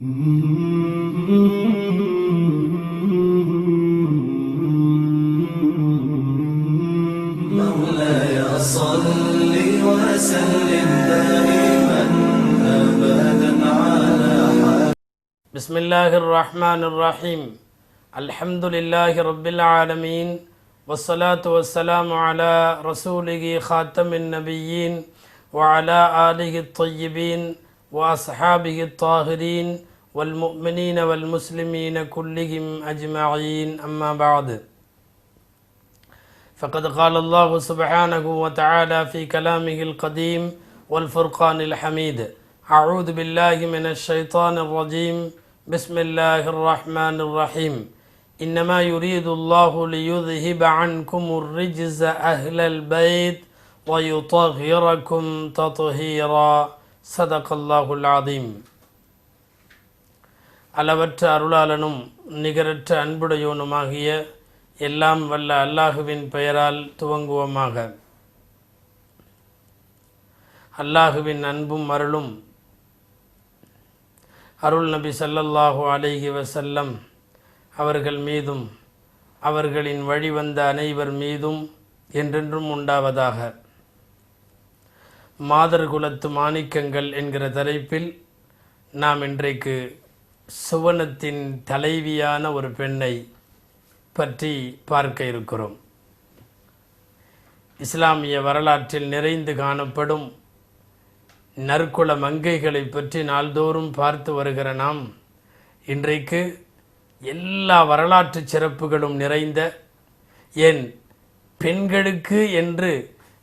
مولاي صل وسلم دائما ابدا على بسم الله الرحمن الرحيم. الحمد لله رب العالمين والصلاة والسلام على رسوله خاتم النبيين وعلى آله الطيبين وأصحابه الطاهرين والمؤمنين والمسلمين كلهم أجمعين. أما بعد فقد قال الله سبحانه وتعالى في كلامه القديم والفرقان الحميد أعوذ بالله من الشيطان الرجيم. بسم الله الرحمن الرحيم. إنما يريد الله ليذهب عنكم الرجز أهل البيت ويطهركم تطهيرا. صدق الله العظيم. அளவற்ற அருளாளனும் நிகரற்ற அன்புடையோனுமாகிய எல்லாம் வல்ல அல்லாஹுவின் பெயரால் துவங்குவோமாக. அல்லாஹுவின் அன்பும் அருளும் அருள் நபி சல்லல்லாஹு அலைஹி வசல்லம் அவர்கள் மீதும் அவர்களின் வழிவந்த அனைவர் மீதும் என்றென்றும் உண்டாவதாக. மாதர் குலத்து மாணிக்கங்கள் என்கிற தலைப்பில் நாம் இன்றைக்கு சுவனத்தின் தலைவியான ஒரு பெண்ணை பற்றி பார்க்க இருக்கிறோம். இஸ்லாமிய வரலாற்றில் நிறைந்து காணப்படும் நற்குல மங்கைகளை பற்றி நாள்தோறும் பார்த்து வருகிற நாம் இன்றைக்கு எல்லா வரலாற்று சிறப்புகளும் நிறைந்த ஏன் பெண்களுக்கு என்று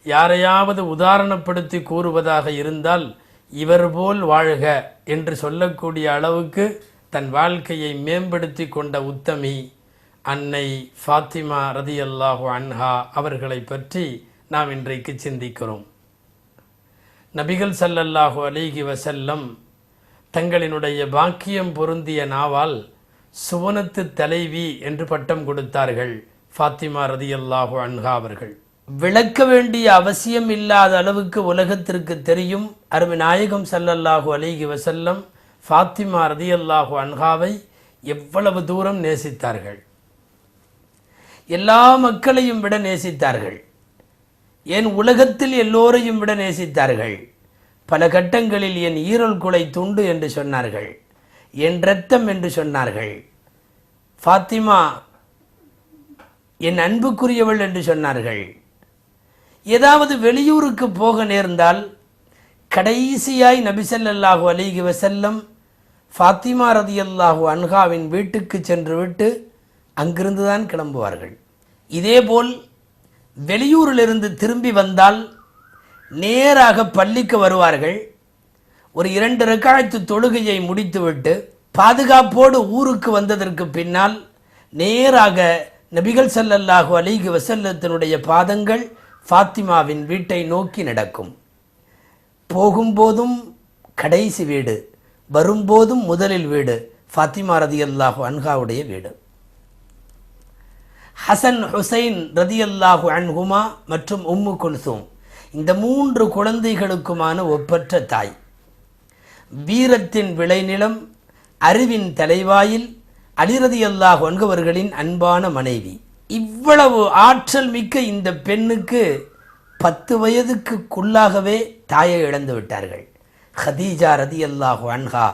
யாரையாவது உதாரணப்படுத்தி கூறுவதாக இருந்தால் இவர் போல் வாழ்க என்று சொல்லக்கூடிய அளவுக்கு தன் வாழ்க்கையை மேம்படுத்தி கொண்ட உத்தமி அன்னை ஃபாத்திமா ரதியல்லாஹு அன்ஹா அவர்களை பற்றி நாம் இன்றைக்கு சிந்திக்கிறோம். நபிகள் சல்லல்லாஹு அலிகி வசல்லம் தங்களினுடைய பாக்கியம் பொருந்திய நாவால் சுவனத்து தலைவி என்று பட்டம் கொடுத்தார்கள் ஃபாத்திமா ரதியல்லாஹு அன்ஹா அவர்கள். விளக்க வேண்டிய அவசியம் இல்லாத அளவுக்கு உலகத்திற்கு தெரியும் அருமை நாயகம் சல்லல்லாஹு அலிகி வசல்லம் ஃபாத்திமா ரதியல்லாஹு அன்ஹாவை எவ்வளவு தூரம் நேசித்தார்கள்? எல்லா மக்களையும் விட நேசித்தார்கள். என் உலகத்தில் எல்லோரையும் விட நேசித்தார்கள்? பல கட்டங்களில் என் ஈரல் குலை துண்டு என்று சொன்னார்கள். என் ரத்தம் என்று சொன்னார்கள். ஃபாத்திமா என் அன்புக்குரியவள் என்று சொன்னார்கள். ஏதாவது வெளியூருக்கு போக நேர்ந்தால் கடைசியாய் நபிசல்லாஹு அலிகி வசல்லம் ஃபாத்திமா ரதியல்லாஹு அன்ஹாவின் வீட்டுக்கு சென்று விட்டு அங்கிருந்து தான் கிளம்புவார்கள். இதேபோல் வெளியூரிலிருந்து திரும்பி வந்தால் நேராக பள்ளிக்கு வருவார்கள். ஒரு இரண்டு ரக்காயத்து தொழுகையை முடித்துவிட்டு பாதுகாப்போடு ஊருக்கு வந்ததற்கு பின்னால் நேராக நபிகள் சல்லல்லாஹு அலிகு வசல்லத்தினுடைய பாதங்கள் ஃபாத்திமாவின் வீட்டை நோக்கி நடக்கும். போகும்போதும் கடைசி வீடு. வரும்போதும் முதலில் வீடு ஃபாத்திமா ரதி அல்லாஹு அன்ஹாவுடைய வீடு. ஹசன் ஹுசைன் ரதியல்லாஹு அன்ஹுமா மற்றும் உம்மு குல்சூம் இந்த மூன்று குழந்தைகளுக்குமான ஒப்பற்ற தாய். வீரத்தின் விளைநிலம் அறிவின் தலைவாயில் அலிரதி அல்லாஹ் ஒன்கவர்களின் அன்பான மனைவி. இவ்வளவு ஆற்றல் மிக்க இந்த பெண்ணுக்கு பத்து வயதுக்குள்ளாகவே தாயை இழந்து விட்டார்கள். ஹதீஜா ரதி அல்லாஹு அன்ஹா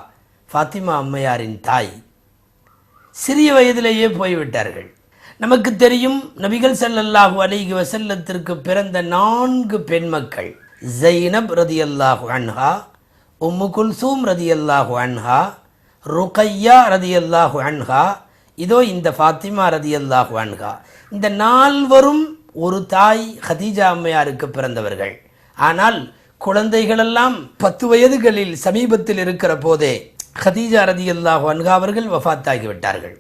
ஃபாத்திமா அம்மையாரின் தாய் சிறிய வயதிலேயே போய்விட்டார்கள். நமக்கு தெரியும் நபிகள் ஸல்லல்லாஹு அலைஹி வசல்லத்திற்கு பிறந்த நான்கு பெண்மக்கள் ஜைனப் ரதியல்லாஹு அன்ஹா உம்மு குல்சூம் ரதியல்லாஹு அன்ஹா ருகையா ரதியல்லாஹு அன்ஹா இதோ இந்த ஃபாத்திமா ரதியல்லாஹு அன்ஹா. இந்த நால்வரும் ஒரு தாய் ஹதீஜா அம்மையாருக்கு பிறந்தவர்கள். ஆனால் குழந்தைகளெல்லாம் பத்து வயதுகளில் சமீபத்தில் இருக்கிற போதே ஹதீஜா ரதியல்லாஹு வன்ஹா அவர்கள் வஃபாத்தாகி விட்டார்கள்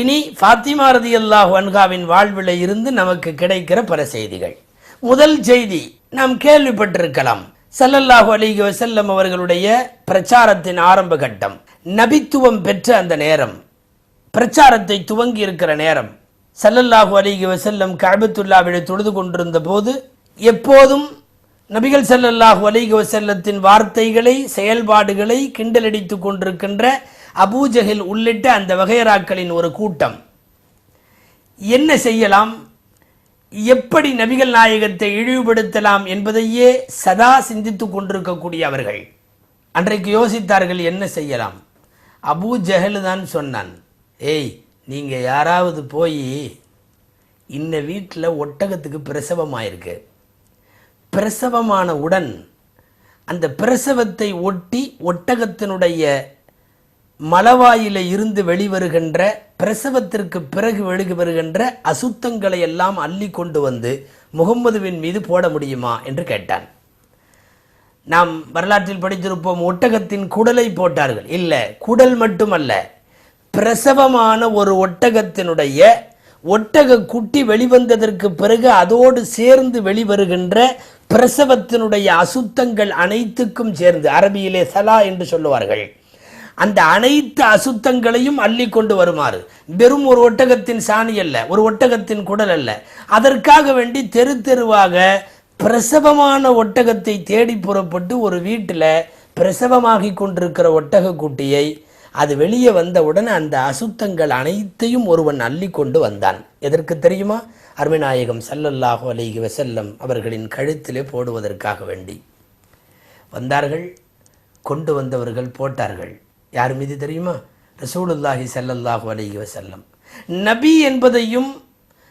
இனி ஃபாத்திமா ரதி அல்லாஹ் அன்ஹாவின் வாழ்வில் இருந்து நமக்கு கிடைக்கிற பல செய்திகள். முதல் செய்தி நாம் கேள்விப்பட்டிருக்கலாம். சல்லல்லாஹு அலைஹி வசல்லம் அவர்களுடைய பிரச்சாரத்தின் ஆரம்ப கட்டம். நபித்துவம் பெற்ற அந்த நேரம். பிரச்சாரத்தை துவங்கி இருக்கிற நேரம். சல்லல்லாஹு அலைஹி வசல்லம் கஅபத்துல்லாவிலே தொழுது கொண்டிருந்த போது எப்போதும் நபிகள் ஸல்லல்லாஹு அலைஹி வசல்லத்தின் வார்த்தைகளை செயல்பாடுகளை கிண்டலடித்துக் கொண்டிருக்கின்ற அபூஜஹில் உள்ளிட்ட அந்த வகையராக்களின் ஒரு கூட்டம். என்ன செய்யலாம்? எப்படி நபிகள் நாயகத்தை இழிவுபடுத்தலாம் என்பதையே சதா சிந்தித்துக் கொண்டிருக்கக்கூடிய அவர்கள். அன்றைக்கு யோசித்தார்கள் என்ன செய்யலாம்? அபூ ஜஹல் தான் சொன்னான் ஏய் நீங்கள் யாராவது போய் இந்த வீட்டில் ஒட்டகத்துக்கு பிரசவமாயிருக்கு. பிரசவமான உடன் அந்த பிரசவத்தை ஒட்டி ஒட்டகத்தினுடைய மலவாயில இருந்து வெளிவருகின்ற பிரசவத்திற்கு பிறகு வெளிவருகின்ற அசுத்தங்களை எல்லாம் அள்ளி கொண்டு வந்து முகம்மதுவின் மீது போட முடியுமா என்று கேட்டான். நாம் வரலாற்றில் படித்திருப்போம் ஒட்டகத்தின் குடலை போட்டார்கள். இல்லை குடல் மட்டுமல்ல பிரசவமான ஒரு ஒட்டகத்தினுடைய ஒட்டக குட்டி வெளிவந்ததற்கு பிறகு அதோடு சேர்ந்து வெளிவருகின்ற பிரசவத்தினுடைய அசுத்தங்கள் அனைத்துக்கும் சேர்ந்து அரபியிலே சலா என்று சொல்லுவார்கள். அந்த அனைத்து அசுத்தங்களையும் அள்ளி கொண்டு வருமாறு. வெறும் ஒரு ஒட்டகத்தின் சாணி அல்ல ஒரு ஒட்டகத்தின் குடல் அல்ல. அதற்காக வேண்டி தெரு தெருவாக பிரசவமான ஒட்டகத்தை தேடி புறப்பட்டு ஒரு வீட்டில் பிரசவமாகி கொண்டிருக்கிற ஒட்டக குட்டியை அது வெளியே வந்தவுடன் அந்த அசுத்தங்கள் அனைத்தையும் ஒருவன் அள்ளி கொண்டு வந்தான். எதற்கு தெரியுமா? அருமைநாயகம் சல்லல்லாஹு அலைஹி வசல்லம் அவர்களின் கழுத்திலே போடுவதற்காக வேண்டி. வந்தார்கள் கொண்டு வந்தவர்கள் போட்டார்கள். யார் மீது தெரியுமா? ரசூலுல்லாஹி சல்லல்லாஹு அலைஹி வசல்லம் நபி என்பதையும்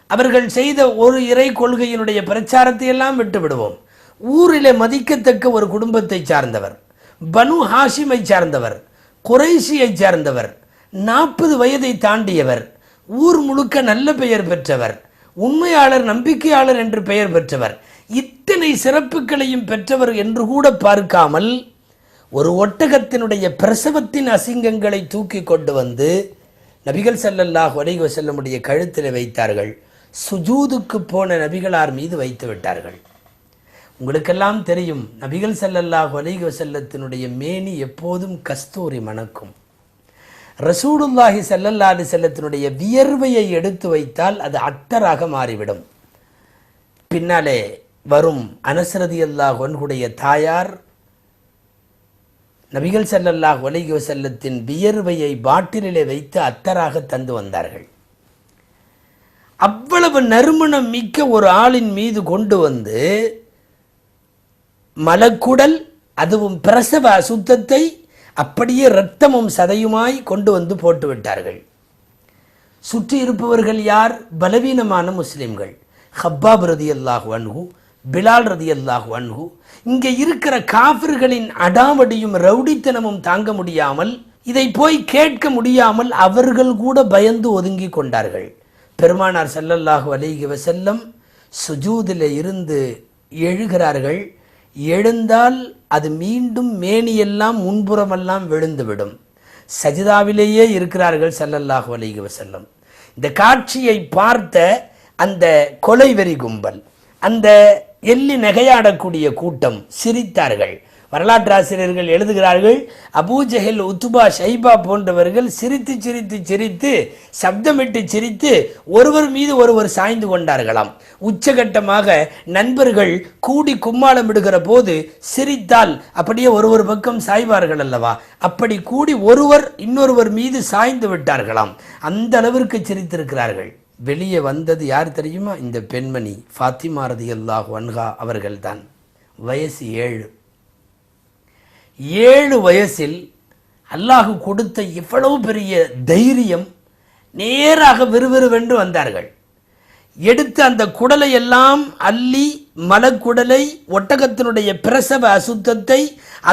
அவர்கள் செய்த ஒரு இறை கொள்கையினுடைய பிரச்சாரத்தை எல்லாம் விட்டு விடுவோம். ஊரிலே மதிக்கத்தக்க ஒரு குடும்பத்தை சார்ந்தவர் பனு ஹாஷிமை சார்ந்தவர் குறைஷியை சேர்ந்தவர் நாற்பது வயதை தாண்டியவர் ஊர் முழுக்க நல்ல பெயர் பெற்றவர் உண்மையாளர் நம்பிக்கையாளர் என்று பெயர் பெற்றவர் இத்தனை சிறப்புகளையும் பெற்றவர் என்று கூட பார்க்காமல் ஒரு ஒட்டகத்தினுடைய பிரசவத்தின் அசிங்கங்களை தூக்கி கொண்டு வந்து நபிகள் செல்லல்லாஹ் அலைஹி செல்லமுடைய கழுத்தில் வைத்தார்கள். சுஜூதுக்கு போன நபிகளார் மீது வைத்து விட்டார்கள். உங்களுக்கெல்லாம் தெரியும் நபிகள் செல்லல்லாஹ் வலிக செல்லத்தினுடைய மேனி எப்போதும் கஸ்தூரி மணக்கும். ரசூடுல்லாஹி ஸல்லல்லாஹு செல்லத்தினுடைய வியர்வையை எடுத்து வைத்தால் அது அத்தராக மாறிவிடும். பின்னாலே வரும் அனசரதி அல்லாஹ் ஒன்குடைய தாயார் நபிகள் செல்லல்லாஹ் வலிக செல்லத்தின் வியர்வையை பாட்டிலிலே வைத்து அத்தராக தந்து வந்தார்கள். அவ்வளவு நறுமணம் மிக்க ஒரு ஆளின் மீது கொண்டு வந்து மலக்குடல் அதுவும் பிரசவ அசுத்தத்தை அப்படியே இரத்தமும் சதையுமாய் கொண்டு வந்து போட்டுவிட்டார்கள் சுற்றி இருப்பவர்கள் யார்? பலவீனமான முஸ்லிம்கள். ஹப்பாப் ரதி அல்லாஹு அன்ஹு பிலால் ரதி அல்லாஹு அன்ஹு. இங்கே இருக்கிற காஃபிர்களின் அடாவடியும் ரவுடித்தனமும் தாங்க முடியாமல் இதை போய் கேட்க முடியாமல் அவர்கள் கூட பயந்து ஒதுங்கி கொண்டார்கள். பெருமானார் செல்லல்லாஹு அலிகி வசல்லம் சுஜூதில் இருந்து எழுகிறார்கள் எழுந்தால் அது மீண்டும் மேனியெல்லாம் முன்புறமெல்லாம் விழுந்துவிடும். சஜிதாவிலேயே இருக்கிறார்கள் ஸல்லல்லாஹு அலைஹி வசல்லம் இந்த காட்சியை பார்த்த அந்த கொலைவெறி கும்பல் அந்த எள்ளி நகையாடக்கூடிய கூட்டம் சிரித்தார்கள். வரலாற்று ஆசிரியர்கள் எழுதுகிறார்கள். அபூஜஹில் உத்துபா ஷைபா போன்றவர்கள் சிரித்து சிரித்து சிரித்து சப்தமிட்டு சிரித்து ஒருவர் மீது ஒருவர் சாய்ந்து கொண்டார்களாம். உச்சகட்டமாக நண்பர்கள் கூடி கும்மாளமிடுகிற போது சிரித்தால் அப்படியே ஒருவர் பக்கம் சாய்வார்கள் அல்லவா? அப்படி கூடி ஒருவர் இன்னொருவர் மீது சாய்ந்து விட்டார்களாம். அந்த அளவிற்கு சிரித்திருக்கிறார்கள். வெளியே வந்தது யார் தெரியுமா? இந்த பெண்மணி ஃபாத்திமா ரதியல்லாஹு வன்ஹா அவர்கள்தான். வயசு ஏழு. ஏழு வயசில் அல்லாஹு கொடுத்த இவ்வளவு பெரிய தைரியம் நேராக விறுவிறுவென்று வந்தார்கள். எடுத்து அந்த குடலை எல்லாம் அள்ளி மலக்குடலை ஒட்டகத்தினுடைய பிரசவ அசுத்தத்தை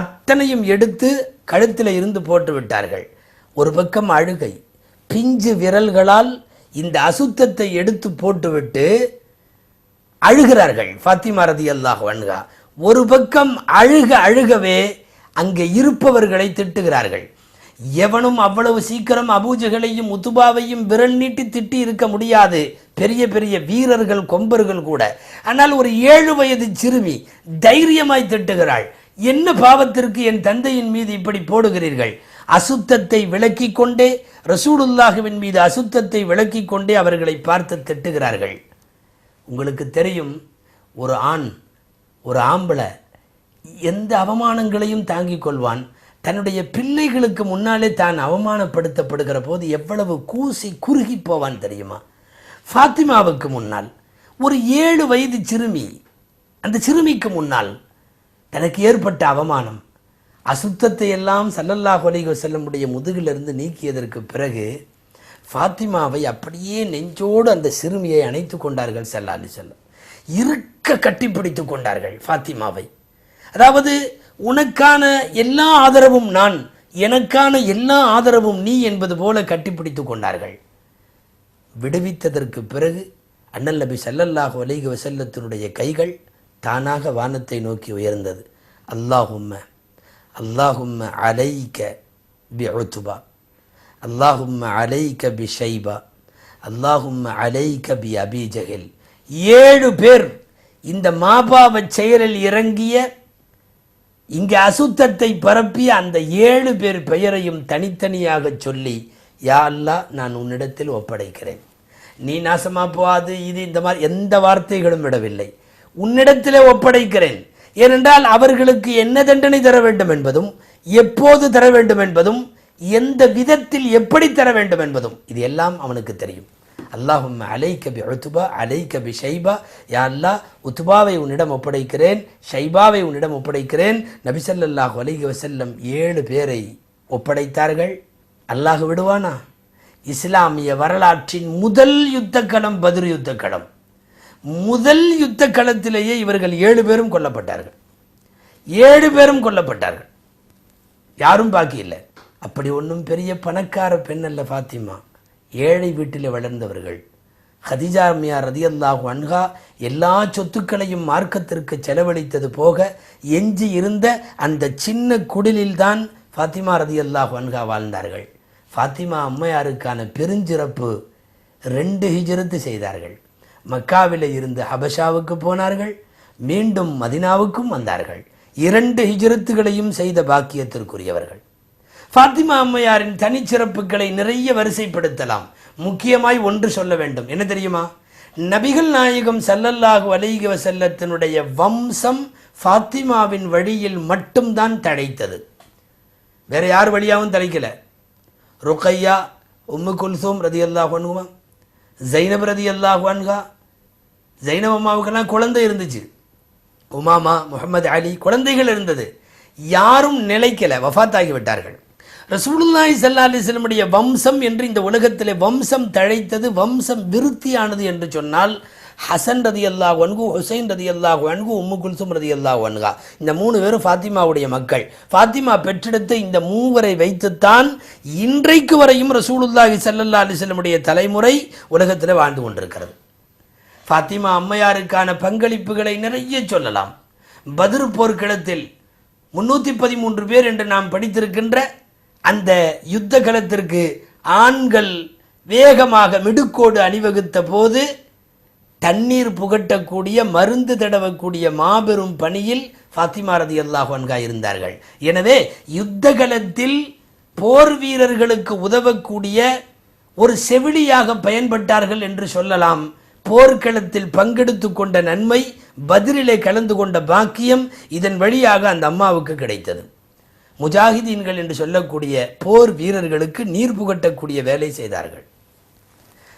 அத்தனையும் எடுத்து கழுத்தில் இருந்து போட்டு விட்டார்கள். ஒரு பக்கம் அழுகை பிஞ்சு விரல்களால் இந்த அசுத்தத்தை எடுத்து போட்டுவிட்டு அழுகிறார்கள். ஃபாத்திமா ரதி அல்லாஹ் வன்கா ஒரு பக்கம் அழுக அழுகவே அங்கே இருப்பவர்களை திட்டுகிறார்கள். எவனும் அவ்வளவு சீக்கிரம் அபூஜகளையும் உத்துபாவையும் விரல் நீட்டி திட்டி இருக்க முடியாது. பெரிய பெரிய வீரர்கள் கொம்பர்கள் கூட. ஆனால் ஒரு ஏழு வயது சிறுமி தைரியமாய் திட்டுகிறாள். என்ன பாவத்திற்கு என் தந்தையின் மீது இப்படி போடுகிறீர்கள்? அசுத்தத்தை விளக்கிக் கொண்டே ரசூடுல்லாஹுவின் மீது அசுத்தத்தை விளக்கிக் கொண்டே அவர்களை பார்த்து திட்டுகிறார்கள். உங்களுக்கு தெரியும் ஒரு ஆண் ஒரு ஆம்பளை எந்த அவமானங்களையும் தாங்கிக் கொள்வான். தன்னுடைய பிள்ளைகளுக்கு முன்னாலே தான் அவமானப்படுத்தப்படுகிற போது எவ்வளவு கூசி குறுகி போவான் தெரியுமா? ஃபாத்திமாவுக்கு முன்னால் ஒரு ஏழு வயது சிறுமி அந்த சிறுமிக்கு முன்னால் தனக்கு ஏற்பட்ட அவமானம். அசுத்தத்தை எல்லாம் சல்லல்லாஹு அலைஹி வஸல்லமுடைய முதுகிலிருந்து நீக்கியதற்கு பிறகு ஃபாத்திமாவை அப்படியே நெஞ்சோடு அந்த சிறுமியை அணைத்து கொண்டார்கள் சல்லா அலி செல்லம் இருக்க கட்டிப்பிடித்து கொண்டார்கள் ஃபாத்திமாவை. அதாவது உனக்கான எல்லா ஆதரவும் நான் எனக்கான எல்லா ஆதரவும் நீ என்பது போல கட்டிப்பிடித்து கொண்டார்கள். விடுவித்ததற்கு பிறகு அண்ணல் நபி ஸல்லல்லாஹு அலைஹி வசல்லத்தினுடைய கைகள் தானாக வானத்தை நோக்கி உயர்ந்தது. அல்லாஹும்ம அல்லாஹும்ம அலைக்க பி உத்பா அல்லாஹும்ம அலைக்க பி ஷைபா அல்லாஹும்ம அலைக்க பி அபி ஜஹில் ஏழு பேர் இந்த மாபாவ செயலில் இறங்கிய இங்கே அசுத்தத்தை பரப்பிய அந்த ஏழு பேர் பெயரையும் தனித்தனியாக சொல்லி யா அல்லாஹ் நான் உன்னிடத்தில் ஒப்படைக்கிறேன். நீ நாசமா போகாது. இது இந்த மாதிரி எந்த வார்த்தைகளும் விடவில்லை. உன்னிடத்திலே ஒப்படைக்கிறேன். ஏனென்றால் அவர்களுக்கு என்ன தண்டனை தர வேண்டும் என்பதும் எப்போது தர வேண்டும் என்பதும் எந்த விதத்தில் எப்படி தர வேண்டும் என்பதும் இது எல்லாம் அவனுக்கு தெரியும். அல்லாஹும் அலைக்க பி உத்துபா அலைக்க பி ஷைபா. யா அல்லாஹ் உத்துபாவை உன்னிடம் ஒப்படைக்கிறேன் ஷைபாவை உன்னிடம் ஒப்படைக்கிறேன். நபிசல்லாஹு அலைஹி வசல்லம் ஏழு பேரை ஒப்படைத்தார்கள். அல்லாஹ் விடுவானா? இஸ்லாமிய வரலாற்றின் முதல் யுத்த களம் பதிர் யுத்த களம் முதல் யுத்த களத்திலேயே இவர்கள் ஏழு பேரும் கொல்லப்பட்டார்கள். ஏழு பேரும் கொல்லப்பட்டார்கள். யாரும் பாக்கி இல்லை. அப்படி ஒன்றும் பெரிய பணக்கார பெண் அல்ல ஃபாத்திமா. ஏழை வீட்டில் வளர்ந்தவர்கள். ஹதிஜா அம்மையார் ரதியல்லாஹு அன்ஹா எல்லா சொத்துக்களையும் மார்க்கத்திற்கு செலவழித்தது போக எஞ்சி இருந்த அந்த சின்ன குடிலில்தான் ஃபாத்திமா ரதியல்லாஹு அன்ஹா வாழ்ந்தார்கள். ஃபாத்திமா அம்மையாருக்கான பெருஞ்சிறப்பு ரெண்டு ஹிஜ்ரத்து செய்தார்கள். மக்காவில் இருந்து ஹபஷாவுக்கு போனார்கள் மீண்டும் மதினாவுக்கும் வந்தார்கள். இரண்டு ஹிஜ்ரத்துகளையும் செய்த பாக்கியத்திற்குரியவர்கள். ஃபாத்திமா அம்மையாரின் தனிச்சிறப்புகளை நிறைய வரிசைப்படுத்தலாம். முக்கியமாய் ஒன்று சொல்ல வேண்டும். என்ன தெரியுமா? நபிகள் நாயகம் சல்லல்லாஹு அலிக வசல்லத்தினுடைய வம்சம் ஃபாத்திமாவின் வழியில் மட்டும்தான் தழைத்தது. வேற யார் வழியாகவும் தழைக்கல. ருக்கையா உம்மு குல்சூம் ரதி அல்லாஹ் அன்ஹுமா ஜைனப் ரதி அல்லாஹ் அன்ஹா ஜைனப் அம்மாவுக்கெல்லாம் குழந்தை இருந்துச்சு. உமாமா முகமது அலி குழந்தைகள் இருந்தது. யாரும் நிலைக்கல வஃபாத்தாகி ரசூலுல்லாய் ரசூலுல்லாஹி அலிஸ்லமுடைய வம்சம் என்று இந்த உலகத்திலே வம்சம் தழைத்தது வம்சம் விருத்தியானது என்று சொன்னால் ஹசன் ரதி அல்லாஹ் ஒன்கு ஹுசைன் ரதி அல்லாஹ் ஒன்கு உம்மு குல்சும் ரதி அல்லாஹ் ஒன்கா இந்த மூணு பேரும் ஃபாத்திமாவுடைய மக்கள். ஃபாத்திமா பெற்றெடுத்த இந்த மூவரை வைத்துத்தான் இன்றைக்கு வரையும் ரசூலுல்லாஹி சல்லல்லா அலிஸ்லமுடைய தலைமுறை உலகத்தில் வாழ்ந்து கொண்டிருக்கிறது. ஃபாத்திமா அம்மையாருக்கான பங்களிப்புகளை நிறைய சொல்லலாம். பதிர் போர்க்களத்தில் முன்னூற்றி பதிமூன்று பேர் என்று நாம் படித்திருக்கின்ற அந்த யுத்த களத்திற்கு ஆண்கள் வேகமாக மிடுக்கோடு அணிவகுத்த போது தண்ணீர் புகட்டக்கூடிய மருந்து தடவக்கூடிய மாபெரும் பணியில் ஃபாத்திமா ரதி இருந்தார்கள். எனவே யுத்த களத்தில் போர் வீரர்களுக்கு உதவக்கூடிய ஒரு செவிலியாக பயன்பட்டார்கள் என்று சொல்லலாம். போர்க்களத்தில் பங்கெடுத்து கொண்ட நன்மை பதிலிலே கலந்து கொண்ட பாக்கியம் இதன் வழியாக அந்த அம்மாவுக்கு கிடைத்தது. முஜாஹிதீன்கள் என்று சொல்லக்கூடிய போர் வீரர்களுக்கு நீர் புகட்டக்கூடிய வேலை செய்தார்கள்.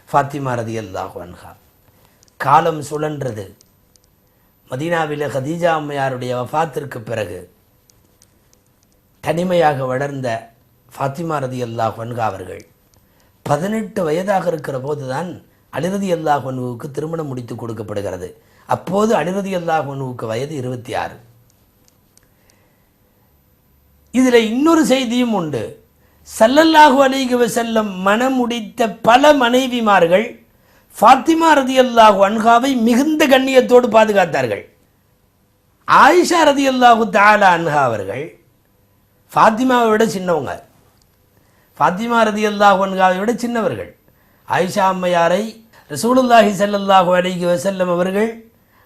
ஃபாத்திமா ரதி அல்லாஹன்ஹா காலம் சுழன்றது. மதீனாவில் ஹதீஜா அம்மையாருடைய வஃத்திற்கு பிறகு தனிமையாக வளர்ந்த ஃபாத்திமா ரதி அல்லாஹ் அன்ஹா அவர்கள் பதினெட்டு வயதாக இருக்கிற போதுதான் அலிரதி அல்லாஹ் அன்ஹுவுக்கு திருமணம் முடித்து கொடுக்கப்படுகிறது. அப்போது அலிரதி அல்லாஹ் அன்ஹுவுக்கு வயது இருபத்தி ஆறு. இதில் இன்னொரு செய்தியும் உண்டு. சல்லல்லாஹு அலைஹி செல்லம் மணமுடித்த பல மனைவிமார்கள் ஃபாத்திமா ரதி அல்லாஹு அன்ஹாவை மிகுந்த கண்ணியத்தோடு பாதுகாத்தார்கள். ஆயிஷா ரதி அல்லாஹு தாலா அன்ஹா அவர்கள் ஃபாத்திமாவை விட சின்னவங்க. ஃபாத்திமா ரதி அல்லாஹு அன்ஹாவை விட சின்னவர்கள். ஆயிஷா அம்மையாரை ரசூலுல்லாஹி ஸல்லல்லாஹு அலைஹி வஸல்லம் அவர்கள்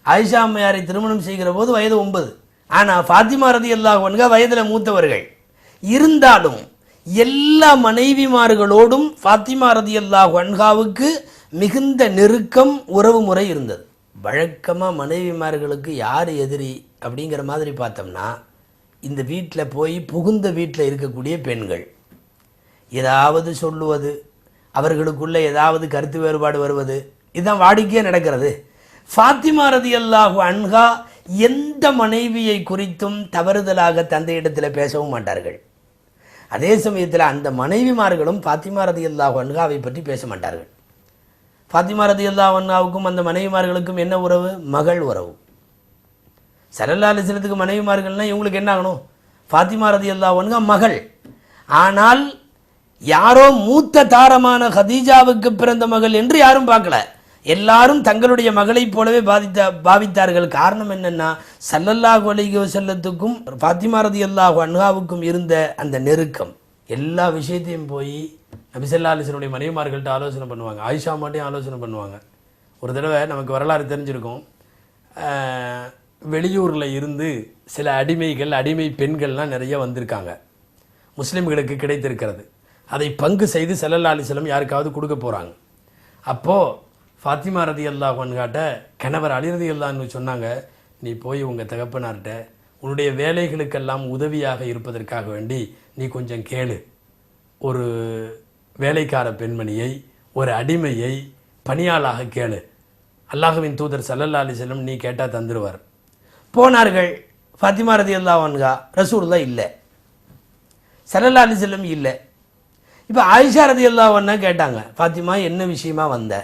ஆயிஷா அம்மையாரை திருமணம் செய்கிற போது வயது ஒன்பது. ஆனால் ஃபாத்திமா ரதியல்லாஹு அன்ஹா வயதில் மூத்தவர்கள். இருந்தாலும் எல்லா மனைவிமார்களோடும் ஃபாத்திமா ரதியல்லாஹு அன்காவுக்கு மிகுந்த நெருக்கம் உறவு முறை இருந்தது. வழக்கமாக மனைவிமார்களுக்கு யார் எதிரி அப்படிங்கிற மாதிரி பார்த்தோம்னா இந்த வீட்டில் போய் புகுந்த வீட்டில் இருக்கக்கூடிய பெண்கள். ஏதாவது சொல்லுவது அவர்களுக்குள்ளே ஏதாவது கருத்து வேறுபாடு வருவது இதுதான் வாடிக்கையாக நடக்கிறது. ஃபாத்திமா ரதியல்லாஹு அன்ஹா எந்த மனைவியை குறித்தும் தவறுதலாக தந்தையிடத்தில் பேசவும் மாட்டார்கள். அதே சமயத்தில் அந்த மனைவிமார்களும் ஃபாத்திமா ரதியல்லாஹு அன்ஹாவை பற்றி பேச மாட்டார்கள். ஃபாத்திமா ரதியல்லாஹு அன்ஹாவுக்கும் அந்த மனைவிமார்களுக்கும் என்ன உறவு? மகள் உறவு. சரல்லா அலிஸ்லத்துக்கு மனைவிமார்கள்னால் இவங்களுக்கு என்ன ஆகணும்? ஃபாத்திமா ரதியல்லாஹு அன்ஹா மகள். ஆனால் யாரோ மூத்த தாரமான ஹதீஜாவுக்கு பிறந்த மகள் என்று யாரும் பார்க்கல. எல்லாரும் தங்களுடைய மகளைப் போலவே பாதித்த பாவித்தார்கள். காரணம் என்னன்னா சல்லல்லாஹு அலிக செல்லத்துக்கும் பாத்திமாரதி அல்லாஹு அன்ஹாவுக்கும் இருந்த அந்த நெருக்கம். எல்லா விஷயத்தையும் போய் நபிசல்லா அலிசனுடைய மனைவிமார்கள்ட்ட ஆலோசனை பண்ணுவாங்க. ஆயிஷா மாட்டையும் ஆலோசனை பண்ணுவாங்க. ஒரு தடவை நமக்கு வரலாறு தெரிஞ்சிருக்கும். வெளியூரில் இருந்து சில அடிமைகள் அடிமை பெண்கள்லாம் நிறைய வந்திருக்காங்க. முஸ்லீம்களுக்கு கிடைத்திருக்கிறது. அதை பங்கு செய்து செல்லல்லா அலிசலம் யாருக்காவது கொடுக்க போகிறாங்க அப்போது ஃபாத்திமா ரதி அல்லாஹன்காட்ட கணவர் அலிரதி அல்லான்னு சொன்னாங்க நீ போய் உங்கள் தகப்பனார்கிட்ட உன்னுடைய வேலைகளுக்கெல்லாம் உதவியாக இருப்பதற்காக வேண்டி நீ கொஞ்சம் கேளு. ஒரு வேலைக்கார பெண்மணியை ஒரு அடிமையை பணியாளாக கேளு. அல்லாஹுவின் தூதர் சல்லல்லா அலிஸ்லம் நீ கேட்டால் தந்துடுவார் போனார்கள். ஃபாத்திமா ரதி அல்லாஹன்கா ரசூல்லா இல்லை. சல்லல்லா அலிஸ்லம் இல்லை. இப்போ ஆயிஷா ரதி அல்லாஹன்னா கேட்டாங்க ஃபாத்திமா என்ன விஷயமா வந்த?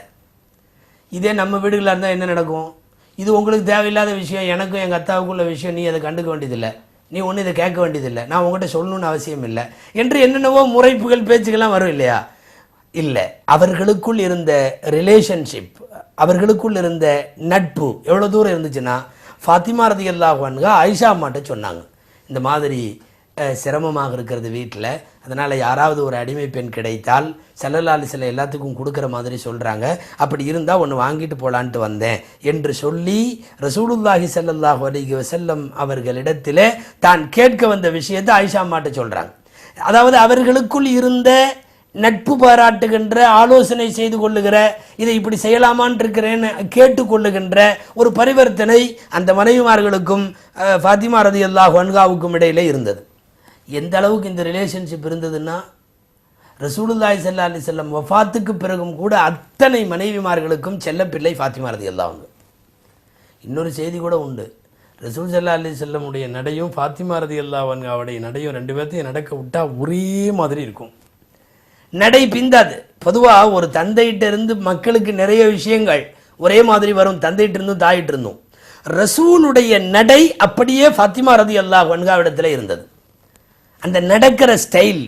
இதே நம்ம வீடுகளாக இருந்தால் என்ன நடக்கும்? இது உங்களுக்கு தேவையில்லாத விஷயம் எனக்கும் எங்கள் அத்தாவுக்குள்ள விஷயம் நீ அதை கண்டுக்க வேண்டியதில்லை. நீ ஒன்றும் இதை கேட்க வேண்டியதில்லை. நான் உங்கள்கிட்ட சொல்லணும்னு அவசியம் இல்லை. என்று என்னென்னவோ முறைப்புகள் பேச்சுக்கெல்லாம் வரும் இல்லையா? இல்லை. அவர்களுக்குள் இருந்த ரிலேஷன்ஷிப் அவர்களுக்குள் இருந்த நட்பு எவ்வளோ தூரம் இருந்துச்சுன்னா ஃபாத்திமா ரதி அல்லாஹன்கா ஆயிஷா அம்மாட்ட சொன்னாங்க. இந்த மாதிரி சிரமமாக இருக்கிறது வீட்டில் அதனால் யாராவது ஒரு அடிமை பெண் கிடைத்தால் செல்லலாலி சில எல்லாத்துக்கும் கொடுக்குற மாதிரி சொல்கிறாங்க அப்படி இருந்தால் ஒன்று வாங்கிட்டு போகலான்ட்டு வந்தேன் என்று சொல்லி ரசூலுல்லாஹி ஸல்லல்லாஹு அலைஹி செல்லம் அவர்களிடத்தில் தான் கேட்க வந்த விஷயத்தை ஆயிஷா அம்மாட்ட சொல்கிறாங்க அதாவது அவர்களுக்குள் இருந்த நட்பு பாராட்டுகின்ற ஆலோசனை செய்து கொள்ளுகிற இதை இப்படி செய்யலாமான் இருக்கிறேன்னு கேட்டுக்கொள்ளுகின்ற ஒரு பரிவர்த்தனை அந்த மனைவிமார்களுக்கும் ஃபாத்திமா ரதி அல்லாஹ் அன்காவுக்கும் இடையிலே இருந்தது. எந்த அளவுக்கு இந்த ரிலேஷன்ஷிப் இருந்ததுன்னா ரசூலுல்லாய் ஸல்லல்லாஹு அலி செல்லம் வஃபாத்துக்கு பிறகும் கூட அத்தனை மனைவிமார்களுக்கும் செல்லப்பிள்ளை ஃபாத்திமா ரதி அல்லாஹ் இன்னொரு செய்தி கூட உண்டு. ரசூல் சல்லா அலி செல்லமுடைய நடையும் ஃபாத்திமா ரதி அல்லாஹ் நடையும் ரெண்டு பேர்த்தையும் நடக்க விட்டா ஒரே மாதிரி இருக்கும். நடை பிந்தாது. பொதுவாக ஒரு தந்தையிட்ட இருந்து மக்களுக்கு நிறைய விஷயங்கள் ஒரே மாதிரி வரும். தந்தையிட்டிருந்தும் இருந்தும் தாயிட்ட இருந்தும். ரசூலுடைய நடை அப்படியே ஃபாத்திமா ரதி அல்லாஹ் வன்காவிடத்தில் இருந்தது. அந்த நடக்கிற ஸ்டைல்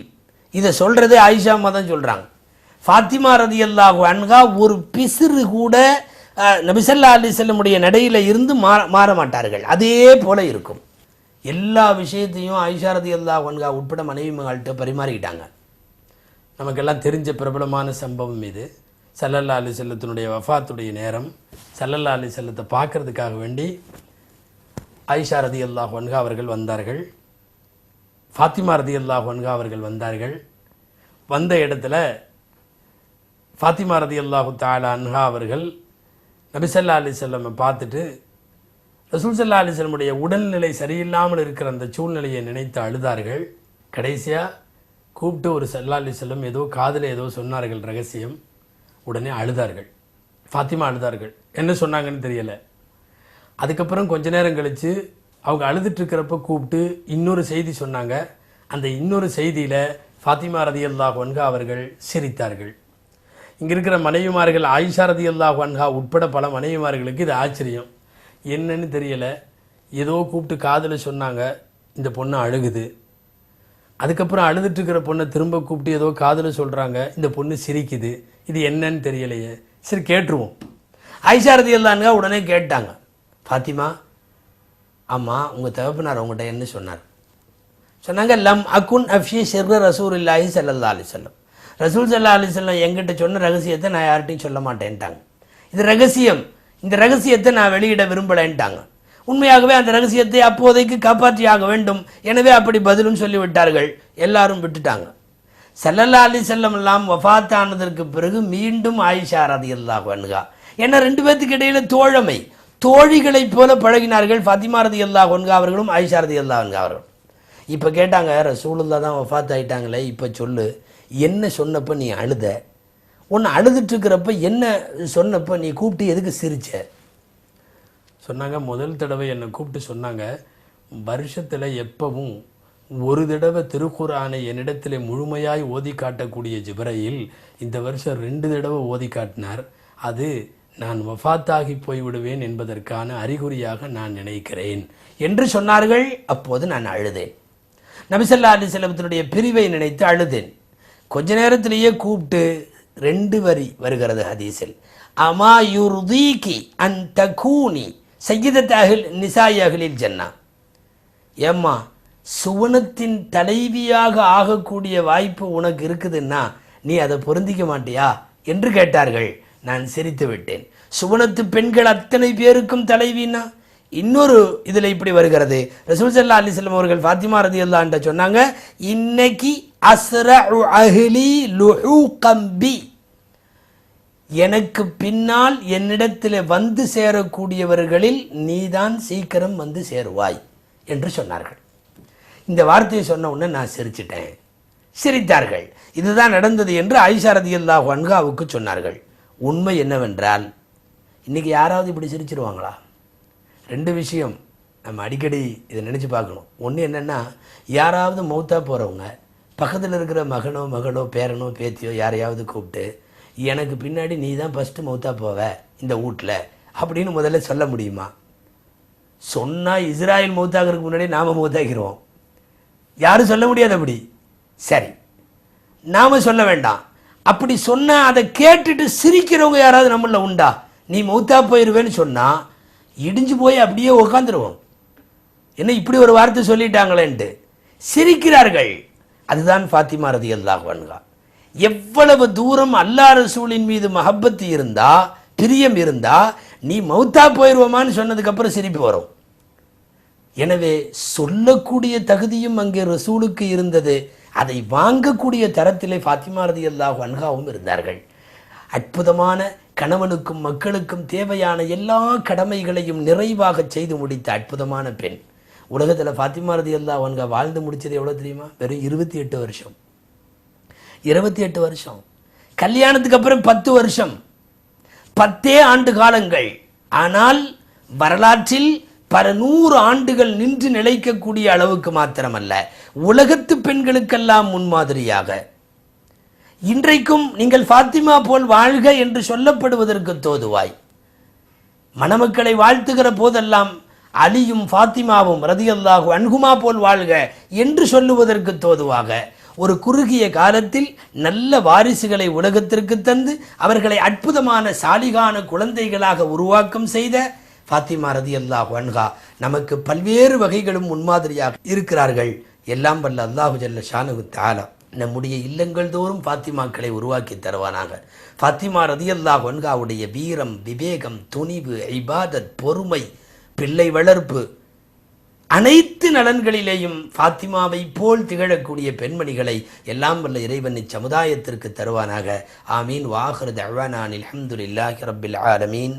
இதை சொல்கிறது ஆயிஷா அம்மா தான் சொல்கிறாங்க ஃபாத்திமா ரதி அல்லாஹ் அன்ஹா ஒரு பிசிறு கூட நபிசல்லா அலி செல்லமுடைய நடையில் இருந்து மாற மாற மாட்டார்கள். அதே போல இருக்கும். எல்லா விஷயத்தையும் ஐஷா ரதி அல்லாஹ் ஒன்கா உட்பட மனைவி மகள்கிட்ட பரிமாறிக்கிட்டாங்க. நமக்கெல்லாம் தெரிஞ்ச பிரபலமான சம்பவம் இது. சல்லல்லா அலி செல்லத்தினுடைய வஃபாத்துடைய நேரம். சல்லல்லா அலி செல்லத்தை பார்க்கறதுக்காக வேண்டி ஐஷா ரதி அல்லாஹ் ஒன்கா அவர்கள் வந்தார்கள். ஃபாத்திமா ரதி அல்லாஹ் ஒன்கா அவர்கள் வந்தார்கள். வந்த இடத்துல ஃபாத்திமா ரதி அல்லாஹு தாலா அன்ஹா அவர்கள் நபிசல்லா அலி செல்லமை பார்த்துட்டு ரசூல் சல்லா அலி செல்லமுடைய உடல்நிலை சரியில்லாமல் இருக்கிற அந்த சூழ்நிலையை நினைத்து அழுதார்கள். கடைசியாக கூப்பிட்டு ஒரு சல்லா அலி செல்லம் ஏதோ காதில் ஏதோ சொன்னார்கள் ரகசியம். உடனே அழுதார்கள். ஃபாத்திமா அழுதார்கள். என்ன சொன்னாங்கன்னு தெரியலை. அதுக்கப்புறம் கொஞ்ச நேரம் கழித்து அவங்க அழுதுட்டு இருக்கிறப்ப கூப்பிட்டு இன்னொரு செய்தி சொன்னாங்க. அந்த இன்னொரு செய்தியில் ஃபாத்திமா ரதி அல்லாஹ் ஒன்கா அவர்கள் சிரித்தார்கள். இங்கே இருக்கிற மனைவிமார்கள் ஆயிஷா ரதி அல்லாஹ் ஒன்கா உட்பட பல மனைவிமார்களுக்கு இது ஆச்சரியம். என்னன்னு தெரியலை. ஏதோ கூப்பிட்டு காதில் சொன்னாங்க. இந்த பொண்ணு அழுகுது. அதுக்கப்புறம் அழுதுட்டுருக்கிற பொண்ணை திரும்ப கூப்பிட்டு ஏதோ காதில் சொல்கிறாங்க இந்த பொண்ணு சிரிக்குது. இது என்னன்னு தெரியலையே. சரி கேட்டுருவோம். ஐஷா ரதி அல்லான்கா உடனே கேட்டாங்க. ஃபாத்திமா ஆமாம் உங்கள் தகப்பனார் உங்கள்கிட்ட என்ன சொன்னார்? சொன்னாங்க லம் அக்குன் அஃபி சிறு ரசூல் இல்லாஹி சல்லல்லா அலிசல்லம் ரசூல் சல்லா அலிசல்லம் எங்கிட்ட சொன்ன ரகசியத்தை நான் யார்கிட்டையும் சொல்ல மாட்டேன்ட்டாங்க. இது ரகசியம். இந்த ரகசியத்தை நான் வெளியிட விரும்பலைன்ட்டாங்க. உண்மையாகவே அந்த ரகசியத்தை அப்போதைக்கு காப்பாற்றியாக வேண்டும். எனவே அப்படி பதிலும் சொல்லிவிட்டார்கள். எல்லாரும் விட்டுட்டாங்க. செல்லல்லா அலி செல்லம் எல்லாம் வஃபாத்தானதற்கு பிறகு மீண்டும் ஆயிஷா ரதி அல்லாஹ் ஏன்னா ரெண்டு பேர்த்துக்கு இடையில தோழமை. தோழிகளைப் போல பழகினார்கள் ஃபாத்திமா ரதி அல்லாஹ் அவர்களும் ஆயிஷா ரதி அல்லாஹ் அன்ஹா அவர்களும். இப்போ கேட்டாங்க ரசூலுல்லா தான் வஃபாத் ஆகிட்டாங்களே இப்போ சொல்லு என்ன சொன்னப்ப நீ அழுத? உன்னை அழுதுட்டுருக்கிறப்ப என்ன சொன்னப்ப நீ கூப்பிட்டு எதுக்கு சிரிச்ச? சொன்னாங்க முதல் தடவை என்னை கூப்பிட்டு சொன்னாங்க வருஷத்தில் எப்பவும் ஒரு தடவை திருக்குறானை என்னிடத்தில் முழுமையாய் ஓதி காட்டக்கூடிய ஜிபரையில் இந்த வருஷம் ரெண்டு தடவை ஓதி காட்டினார். அது நான் வஃபாத்தாகி போய்விடுவேன் என்பதற்கான அறிகுறியாக நான் நினைக்கிறேன். என்று சொன்னார்கள். அப்போது நான் அழுதேன். நபிசல்லா அலிசல்லத்தினுடைய பிரிவை நினைத்து அழுதேன். கொஞ்ச நேரத்திலேயே கூப்பிட்டு ரெண்டு வரி வருகிறது ஹதீஸில். அமா யுர்தீகி அன் தகூனி சையதத் அகில் நிசாய் ஜன்னா. ஏம்மா சுவனத்தின் தலைவியாக ஆகக்கூடிய வாய்ப்பு உனக்கு இருக்குதுன்னா நீ அதை பொருந்திக்க மாட்டியா? என்று கேட்டார்கள். நான் சிரித்து விட்டேன். சுவனத்து பெண்கள் அத்தனை பேருக்கும் தலைவினா? இன்னொரு இதில் இப்படி வருகிறது. ரசூல் சல்லா செல்லம் அவர்கள் ஃபாத்திமா ரதி அல்லான்ட்ட சொன்னாங்க இன்னைக்கு அஸ்ர அஹ்லி லுஹூகம்பி எனக்கு பின்னால் என்னிடத்தில் வந்து சேரக்கூடியவர்களில் நீதான் சீக்கிரம் வந்து சேருவாய் என்று சொன்னார்கள். இந்த வார்த்தையை சொன்ன உடனே நான் சிரிச்சிட்டேன். சிரித்தார்கள். இதுதான் நடந்தது என்று ஐஷா ரதியல்லாஹு அன்காவுக்கு சொன்னார்கள். உண்மை என்னவென்றால் இன்னைக்கு யாராவது இப்படி சிரிச்சிருவாங்களா? ரெண்டு விஷயம் நம்ம அடிக்கடி இதை நினச்சி பார்க்கணும். ஒன்று என்னென்னா யாராவது மௌத்தாக போகிறவங்க பக்கத்தில் இருக்கிற மகனோ மகளோ பேரனோ பேத்தியோ யாரையாவது கூப்பிட்டு எனக்கு பின்னாடி நீ தான் ஃபஸ்ட்டு மௌத்தா போவ இந்த வீட்டில் அப்படின்னு முதல்ல சொல்ல முடியுமா? சொன்னால் இஸ்ராயல் மௌத்தாகிறதுக்கு முன்னாடி நாம் மௌத்தாகிறோம் யாரும் சொல்ல முடியாது அப்படி. சரி. நாம் சொல்ல வேண்டாம். அப்படி சொன்னால் அதை கேட்டுட்டு சிரிக்கிறவங்க யாராவது நம்மள உண்டா? நீ மௌத்தா போயிடுவேன்னு சொன்னால் இடிஞ்சு போய் அப்படியே உக்காந்துருவோம். என்ன இப்படி ஒரு வார்த்தை சொல்லிட்டாங்களேன்ட்டு சிரிக்கிறார்கள். அதுதான் ஃபாத்திமா ரதி அல்லாஹ் வன்கா எவ்வளவு தூரம் அல்லா ரசூலின் மீது மஹப்பத்து இருந்தா பிரியம் இருந்தா நீ மௌத்தா போயிடுவோமான்னு சொன்னதுக்கப்புறம் சிரிப்பு வரும். எனவே சொல்லக்கூடிய தகுதியும் அங்கே ரசூலுக்கு இருந்தது. அதை வாங்கக்கூடிய தரத்திலே ஃபாத்திமா ரதி அல்லாஹ் அன்காவும் இருந்தார்கள். அற்புதமான கணவனுக்கும் மக்களுக்கும் தேவையான எல்லா கடமைகளையும் நிறைவாக செய்து முடித்த அற்புதமான பெண். உலகத்தில் ஃபாத்திமா ரதி அல்லாஹ் அன்கா வாழ்ந்து முடித்தது எவ்வளோ தெரியுமா? வெறும் இருபத்தி எட்டு வருஷம். இருபத்தி எட்டு வருஷம். கல்யாணத்துக்கு அப்புறம் பத்து வருஷம். பத்தே ஆண்டு காலங்கள். ஆனால் வரலாற்றில் பல நூறு ஆண்டுகள் நின்று நிலைக்கக்கூடிய அளவுக்கு மாத்திரமல்ல உலகத்து பெண்களுக்கெல்லாம் முன்மாதிரியாக. இன்றைக்கும் நீங்கள் ஃபாத்திமா போல் வாழ்க என்று சொல்லப்படுவதற்கு தோதுவாய். மணமக்களை வாழ்த்துகிற போதெல்லாம் அலியும் ஃபாத்திமாவும் ரதியல்லாஹு அன்குமா போல் வாழ்க என்று சொல்லுவதற்கு தோதுவாக. ஒரு குறுகிய காலத்தில் நல்ல வாரிசுகளை உலகத்திற்கு தந்து அவர்களை அற்புதமான சாலிகான குழந்தைகளாக உருவாக்கம் செய்த ஃபாத்திமா ரதி அல்லாஹ் அன்ஹா. நமக்கு பல்வேறு வகைகளும் முன்மாதிரியாக இருக்கிறார்கள். எல்லாம் வல்ல அல்லாஹு ஜல்ல ஷானு தாலா நம்முடைய இல்லங்கள் தோறும் ஃபாத்திமாக்களை உருவாக்கி தருவானாக. ஃபாத்திமா ரதி அல்லாஹ் அன்ஹாவுடைய வீரம் விவேகம் துணிவு ஐபாதத் பொறுமை பிள்ளை வளர்ப்பு அனைத்து நலன்களிலேயும் ஃபாத்திமாவை போல் திகழக்கூடிய பெண்மணிகளை எல்லாம் வல்ல இறைவன் இச்சமுதாயத்திற்கு தருவானாக. ஆமீன். வாஹர் தவானான் அல்ஹம்துலில்லாஹி ரபில் ஆலமீன்.